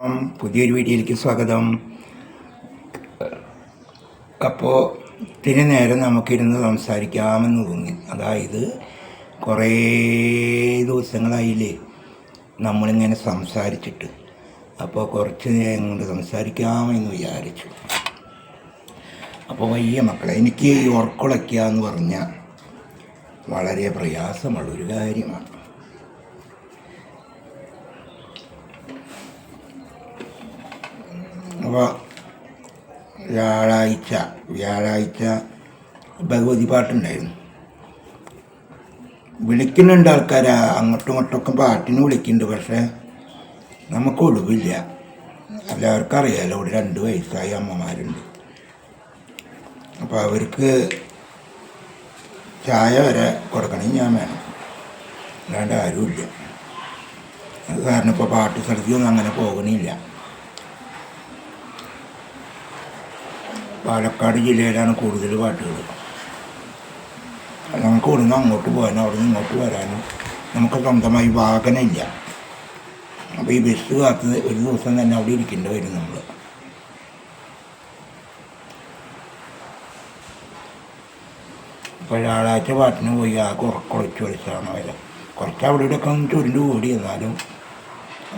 പുതിയൊരു വീഡിയോയിലേക്ക് സ്വാഗതം. അപ്പോൾ ഇത്തിരി നേരം നമുക്കിരുന്ന് സംസാരിക്കാമെന്ന് തോന്നി. അതായത് കുറേ ദിവസങ്ങളായില്ലേ നമ്മളിങ്ങനെ സംസാരിച്ചിട്ട്. അപ്പോൾ കുറച്ച് നേരം കൊണ്ട് സംസാരിക്കാമെന്ന് വിചാരിച്ചു. അപ്പോൾ വയ്യ മക്കളെ എനിക്ക് ഈ ഉറക്കുളയ്ക്കുക എന്ന് പറഞ്ഞാൽ വളരെ പ്രയാസമുള്ളൊരു കാര്യമാണ്. അപ്പോൾ വ്യാഴാഴ്ച വ്യാഴാഴ്ച ഭഗവതി പാട്ടുണ്ടായിരുന്നു. വിളിക്കുന്നുണ്ട് ആൾക്കാർ അങ്ങോട്ടും ഇങ്ങോട്ടൊക്കെ പാട്ടിന് വിളിക്കുന്നുണ്ട് പക്ഷേ നമുക്ക് ഒഴിവില്ല എല്ലാവർക്കും അറിയാമല്ലോ ഇവിടെ രണ്ട് വയസ്സായ അമ്മമാരുണ്ട്. അപ്പോൾ അവർക്ക് ചായ വരെ കൊടുക്കണമെങ്കിൽ ഞാൻ വേണം. അല്ലാണ്ട് ആരുമില്ല. അത് കാരണം ഇപ്പോൾ പാട്ട് സ്ഥലത്തൊന്നും അങ്ങനെ പോകണില്ല. പാലക്കാട് ജില്ലയിലാണ് കൂടുതൽ പാട്ടുകൾ. നമുക്ക് ഇവിടുന്ന് അങ്ങോട്ട് പോകാനും അവിടെ നിന്ന് ഇങ്ങോട്ട് വരാനും നമുക്ക് സ്വന്തമായി വാഹനമില്ല. അപ്പോൾ ഈ ബസ് കാത്ത് ഒരു ദിവസം തന്നെ അവിടെ ഇരിക്കേണ്ടി വരും നമ്മൾ ഇപ്പോൾ വ്യാഴാഴ്ച പാട്ടിന് പോയി ആ കുറച്ച് വലിച്ചാണ് വരെ കുറച്ച് അവിടെ ഇവിടെയൊക്കെ ചുരുണ്ട് കൂടി എന്നാലും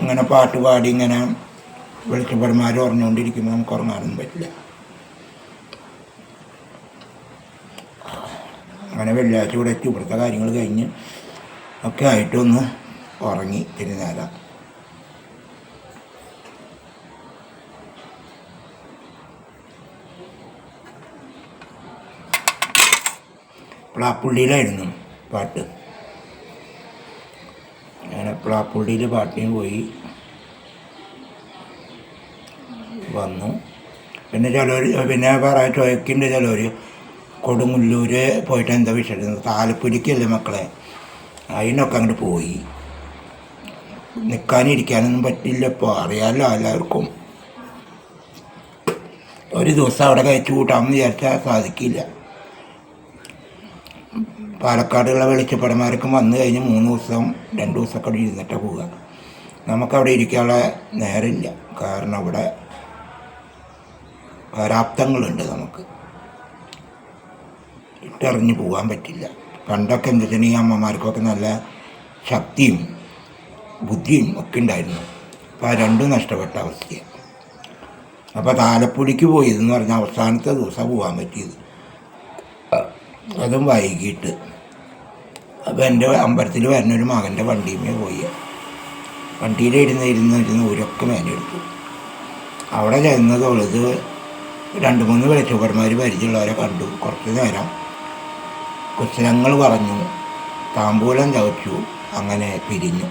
ഇങ്ങനെ പാട്ട് പാടി ഇങ്ങനെ വെളിച്ചപ്പന്മാർ ഉറഞ്ഞുകൊണ്ടിരിക്കുമ്പോൾ നമുക്ക് ഉറങ്ങാനൊന്നും പറ്റില്ല. അങ്ങനെ വെള്ളിയാഴ്ച ഇവിടെ എത്തി. ഇവിടുത്തെ കാര്യങ്ങൾ കഴിഞ്ഞ് ഒക്കെ ആയിട്ടൊന്ന് ഉറങ്ങി ഇത്തിരി നേരം പ്ലാപ്പുള്ളിയിലായിരുന്നു പാട്ട്. അങ്ങനെ പ്ലാപ്പുള്ളിയിൽ പാട്ടിന് പോയി വന്നു. പിന്നെ ചിലവർ പിന്നെ പറയാൻ ചോദിക്കുന്നുണ്ട് ചിലർ കൊടുങ്ങല്ലൂർ പോയിട്ട് എന്താ വിഷയം താലപ്പൊലിക്കല്ലേ മക്കളെ? അതിനൊക്കെ അങ്ങോട്ട് പോയി. നിൽക്കാനിരിക്കാനൊന്നും പറ്റില്ല ഇപ്പോൾ അറിയാമല്ലോ എല്ലാവർക്കും. ഒരു ദിവസം അവിടെ കഴിച്ചു കൂട്ടാമെന്ന് വിചാരിച്ചാൽ സാധിക്കില്ല. പാലക്കാടുള്ള വെളിച്ചപ്പടന്മാർക്കും വന്നു കഴിഞ്ഞ് മൂന്ന് ദിവസം രണ്ട് ദിവസമൊക്കെ അവിടെ ഇരുന്നിട്ട് പോവുക. നമുക്കവിടെ ഇരിക്കാനുള്ള നേരമില്ല. കാരണം അവിടെ പരാപ്തങ്ങളുണ്ട് നമുക്ക്. ഇട്ടെറിഞ്ഞ് പോകാൻ പറ്റില്ല. പണ്ടൊക്കെ എന്താ വെച്ചാൽ അമ്മമാർക്കൊക്കെ നല്ല ശക്തിയും ബുദ്ധിയും ഒക്കെ ഉണ്ടായിരുന്നു. അപ്പോൾ ആ രണ്ടും നഷ്ടപ്പെട്ട അവസ്ഥയാണ്. അപ്പോൾ താലപ്പൊലിക്ക് പോയതെന്ന് പറഞ്ഞാൽ അവസാനത്തെ ദിവസം പോകാൻ പറ്റിയത്. അതും വൈകിട്ട്. അപ്പോൾ എന്റെ അമ്പലത്തിൽ വരുന്ന ഒരു മകന്റെ വണ്ടിയുമേ പോയി. വണ്ടിയിൽ ഇരുന്ന് ഇരുന്ന് ഇരുന്ന് ഊരൊക്കെ മേലെടുത്തു. അവിടെ ചെന്നതുള്ളത് രണ്ട് മൂന്ന് വെളിച്ചപ്പന്മാർ പരിചയമുള്ളവരെ കണ്ടു. കുറച്ച് നേരം കുശലങ്ങൾ പറഞ്ഞു. താമ്പൂലം ചവച്ചു. അങ്ങനെ പിരിഞ്ഞു.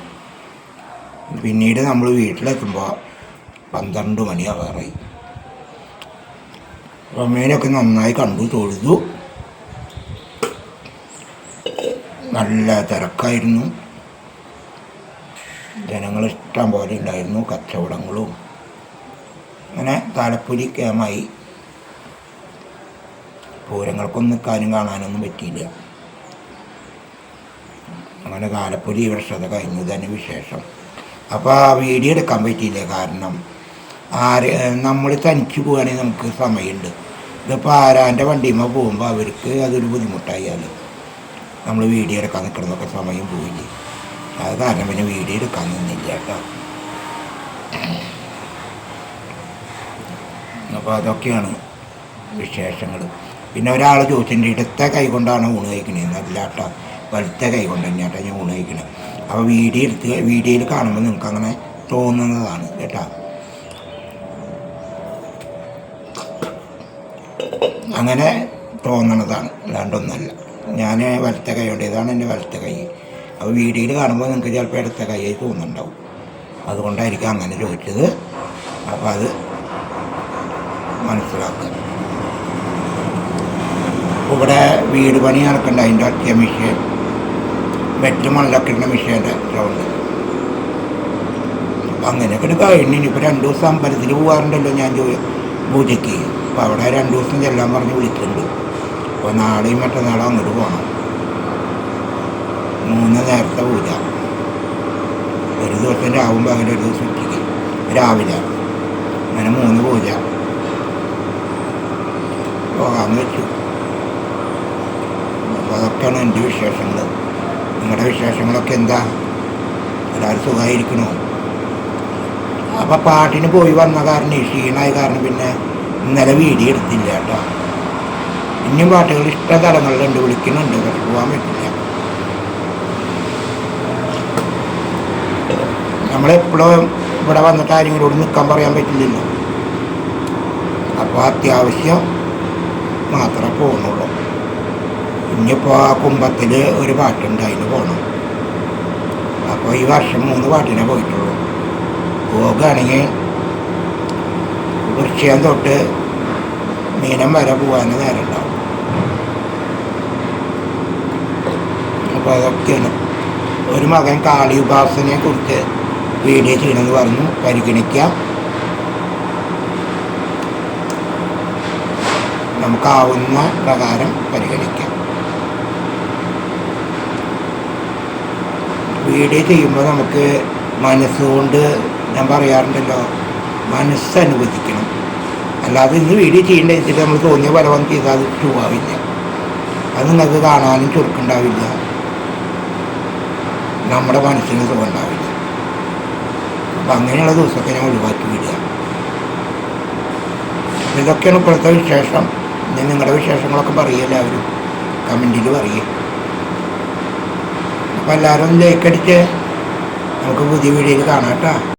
പിന്നീട് നമ്മൾ വീട്ടിലെത്തുമ്പോൾ പന്ത്രണ്ട് മണിയാവാറായി അമ്മേനൊക്കെ നന്നായി കണ്ടു തൊഴുതു. നല്ല തിരക്കായിരുന്നു. ജനങ്ങൾ ഇഷ്ടം പോലെ ഉണ്ടായിരുന്നു കച്ചവടങ്ങളും. അങ്ങനെ താലപ്പൊലി കേമായി പൂരങ്ങൾക്കൊന്നും നിൽക്കാനും കാണാനൊന്നും പറ്റിയില്ല. അങ്ങനെ കാലപ്പൊലി ഈ വർഷത്തെ കഴിഞ്ഞു തന്നെ വിശേഷം. അപ്പോൾ ആ വീഡിയോ എടുക്കാൻ പറ്റിയില്ല കാരണം ആര് നമ്മൾ തനിച്ച് പോവുകയാണെങ്കിൽ നമുക്ക് സമയമുണ്ട്. ഇതിപ്പോൾ ആരാന്റെ വണ്ടിയുമ്പോൾ പോകുമ്പോൾ അവർക്ക് അതൊരു ബുദ്ധിമുട്ടായാൽ നമ്മൾ വീഡിയോ എടുക്കാൻ നിൽക്കുന്നതൊക്കെ സമയം പോയില്ലേ. അത് കാരണം പിന്നെ വീഡിയോ എടുക്കാൻ നിന്നില്ല കേട്ടോ. അപ്പോൾ അതൊക്കെയാണ് വിശേഷങ്ങൾ പിന്നെ ഒരാൾ ചോദിച്ചിട്ടുണ്ട് ഇടത്തെ കൈ കൊണ്ടാണ് ഊണ് കഴിക്കണത് അല്ലാട്ട വലത്തെ കൈ കൊണ്ട് തന്നെയാട്ടോ ഞാൻ ഊണ് കഴിക്കണത് അപ്പോൾ വീഡിയോ എടുത്ത് വീഡിയോയിൽ കാണുമ്പോൾ നിങ്ങൾക്ക് അങ്ങനെ തോന്നുന്നതാണ് കേട്ടോ. അങ്ങനെ തോന്നണതാണ് അല്ലാണ്ടൊന്നല്ല. ഞാൻ വലത്തെ കൈ കൊണ്ട് ഇതാണ് എന്റെ വലത്തെ കൈ. അപ്പോൾ വീഡിയോയിൽ കാണുമ്പോൾ നിങ്ങൾക്ക് ചിലപ്പോൾ ഇടത്തെ കൈയായി തോന്നുന്നുണ്ടാവും. അതുകൊണ്ടായിരിക്കും അങ്ങനെ ചോദിച്ചത്. അപ്പോൾ അത് മനസ്സിലാക്കുക. ഇവിടെ വീട് പണി നടക്കണ്ട. അതിന്റെ ഒറ്റ മിഷ്യൻ വെറ്റ് മണ്ണൊക്കെ ഇടുന്ന ഗ്രൗണ്ട് സൗണ്ട് അങ്ങനെയൊക്കെ കഴിഞ്ഞു ഇനിയിപ്പോൾ രണ്ട് ദിവസം അമ്പലത്തിൽ പോകാറുണ്ടല്ലോ ഞാൻ ജോലി പൂജയ്ക്ക്. അപ്പോൾ അവിടെ രണ്ട് ദിവസം ചെല്ലാൻ പറഞ്ഞ് വിളിച്ചിട്ടുണ്ട്. അപ്പോൾ നാളെയും മറ്റന്നാളും അങ്ങോട്ട് പോകണം മൂന്ന് നേരത്തെ പൂജ. ഒരു ദിവസം രാവും അങ്ങനെ ഒരു ദിവസം ഉച്ചയ്ക്ക്. രാവിലെ. അങ്ങനെ മൂന്ന് പൂജ. പോകാമെന്ന് വെച്ചു. അതൊക്കെയാണ് എന്റെ വിശേഷങ്ങൾ നിങ്ങളുടെ വിശേഷങ്ങളൊക്കെ എന്താ? എല്ലാവരും സുഖമായിരിക്കണോ? അപ്പോൾ പാട്ടിന് പോയി വന്ന കാരണം ക്ഷീണമായ കാരണം പിന്നെ ഇന്നലെ വീഡിയോ എടുത്തില്ല കേട്ടോ. ഇനിയും പാട്ടുകൾ ഇഷ്ട തലങ്ങളിലുണ്ട് വിളിക്കുന്നുണ്ട് പക്ഷെ പോകാൻ പറ്റില്ല. നമ്മളെപ്പോഴും ഇവിടെ വന്നിട്ട് ആരെങ്കിലോട് നിൽക്കാൻ പറയാൻ പറ്റില്ലല്ലോ. അപ്പോൾ അത്യാവശ്യം മാത്രമേ പോകുന്നുള്ളൂ ഇനിയിപ്പോൾ ആ കുമ്പത്തിൽ ഒരു പാട്ടുണ്ട് അതിന് പോകണം അപ്പോൾ ഈ വർഷം മൂന്ന് പാട്ടിനെ പോയിട്ടുള്ളൂ. പോകുകയാണെങ്കിൽ വൃക്ഷം തൊട്ട് മീനം വരെ പോകാൻ നേരം ഉണ്ടാവും. അപ്പോൾ അതൊക്കെയാണ്. ഒരു മകൻ കാളി ഉപാസനയെ കുറിച്ച് വീഡിയോ ചെയ്യണമെന്ന് പറഞ്ഞു പരിഗണിക്കാം. നമുക്കാവുന്ന പ്രകാരം പരിഗണിക്കാം. വീഡിയോ ചെയ്യുമ്പോൾ നമുക്ക് മനസ്സുകൊണ്ട് ഞാൻ പറയാറുണ്ടല്ലോ മനസ്സനുവദിക്കണം. അല്ലാതെ ഇന്ന് വീഡിയോ ചെയ്യേണ്ട വെച്ചിട്ട് നമ്മൾ തോന്നിയ പലവം ചെയ്താൽ അത് ചുവാവില്ല അത് നിങ്ങൾക്ക് കാണാനും ചുരുക്കുണ്ടാവില്ല നമ്മുടെ മനസ്സിന് സുഖം ഉണ്ടാവില്ല അപ്പം അങ്ങനെയുള്ള ദിവസമൊക്കെ ഞാൻ ഒഴിവാക്കി വിടുക. ഇതൊക്കെയാണ് ഇപ്പോഴത്തെ വിശേഷം. ഞാൻ നിങ്ങളുടെ വിശേഷങ്ങളൊക്കെ പറയുക എല്ലാവരും. കമന്റിൽ പറയുക അപ്പോൾ എല്ലാവരും ലൈക്ക് അടിച്ച് നമുക്ക് പുതിയ വീഡിയോയിൽ കാണാം കേട്ടോ.